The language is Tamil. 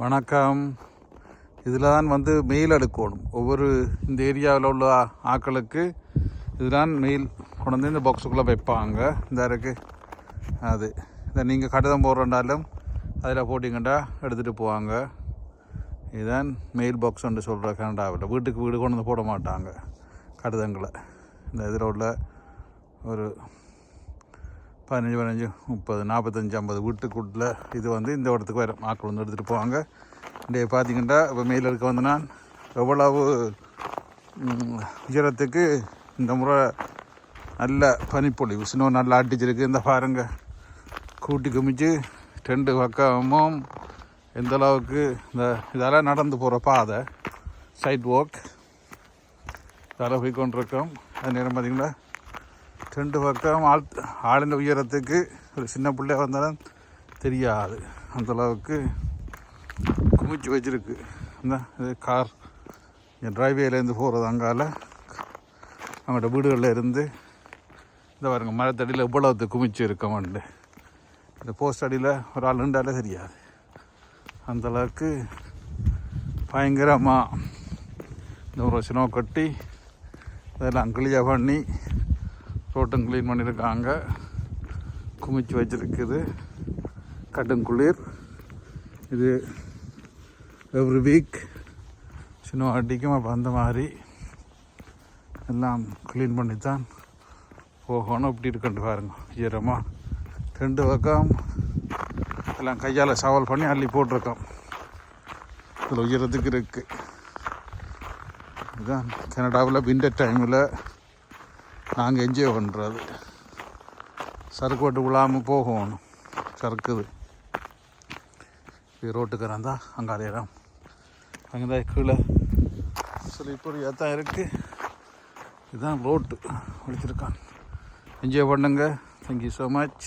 வணக்கம். இதில் தான் வந்து மெயில் எடுக்கணும். ஒவ்வொரு இந்த ஏரியாவில் உள்ள ஆக்களுக்கு இதுதான் மெயில் கொண்டு வந்து இந்த பாக்ஸுக்குள்ளே வைப்பாங்க. இந்த இருக்கு. அது. இதை நீங்கள் கடிதம் போடுறண்டாலும் அதில் போட்டிங்கண்டா எடுத்துகிட்டு போவாங்க. இதுதான் மெயில் பாக்ஸ்ன்னு சொல்கிற கனடாவில். வீட்டுக்கு வீடு கொண்டு வந்து போட மாட்டாங்க கடிதங்களை. இந்த இதில் உள்ள ஒரு பதினஞ்சு பதினஞ்சு முப்பது நாற்பத்தஞ்சு ஐம்பது வீட்டுக்குள்ள இது வந்து இந்த இடத்துக்கு வரும். ஆக்கள் வந்து எடுத்துகிட்டு போவாங்க. இன்றைய பார்த்தீங்கன்னா இப்போ மேல இருக்க வந்து நான் எவ்வளவு உயரத்துக்கு இந்த முறை நல்ல பனிப்பொழிவு சின்ன நல்லா அடிச்சிருக்கு. இந்த பாருங்க. கூட்டி குமிச்சு ரெண்டு பக்கமும் எந்த அளவுக்கு இந்த இதெல்லாம் நடந்து போகிற பாதை சைட் வாக் இதெல்லாம் போய் கொண்டிருக்கோம் அது நேரம் பார்த்தீங்கன்னா ரெண்டு பக்கம் ஆள் ஆளின் உயரத்துக்கு ஒரு சின்ன பிள்ளை வந்தாலும் தெரியாது. அந்தளவுக்கு குமிச்சு வச்சுருக்கு. இந்த இது கார். என் டிரைவேலேருந்து போகிறது அங்கால. அவங்களோட வீடுகளில் இருந்து இந்த பாருங்க மரத்தடியில் இவ்வளவு குமிச்சு இருக்கமாண்டு இந்த போஸ்ட் அடியில் ஒரு ஆள் நின்றாலே தெரியாது. அந்தளவுக்கு பயங்கரமாக இந்த ஒரு சினோ கட்டி அதெல்லாம் கிளியாக பண்ணி ரோட்டும் க்ளீன் பண்ணியிருக்காங்க குமிச்சு வச்சுருக்குது. கடும் குளிர். இது எவ்ரி வீக் சின்ன அடிக்கும் அப்போ அந்த மாதிரி எல்லாம் க்ளீன் பண்ணி தான் போகணும். இப்படி இருக்குன்னு பாருங்க. ஈரமாக ரெண்டு பக்கம் எல்லாம் கையால் சவால் பண்ணி அள்ளி போட்டிருக்கோம். இதில் உயரத்துக்கு இருக்குது இதுதான் கனடாவில் விண்டர் டைமில் நாங்கள் என்ஜாய் பண்ணுறது சரக்கு வட்டு விழாமல் போகணும். சறுக்குது. இது ரோட்டுக்காரன் தான் அங்கே அடையிறான் அங்கே தான் கீழே ஸ்லீப்பர் தான் இருக்குது இதுதான் ரோட்டு. ஒழிச்சிருக்கான் என்ஜாய் பண்ணுங்க. Thank you so much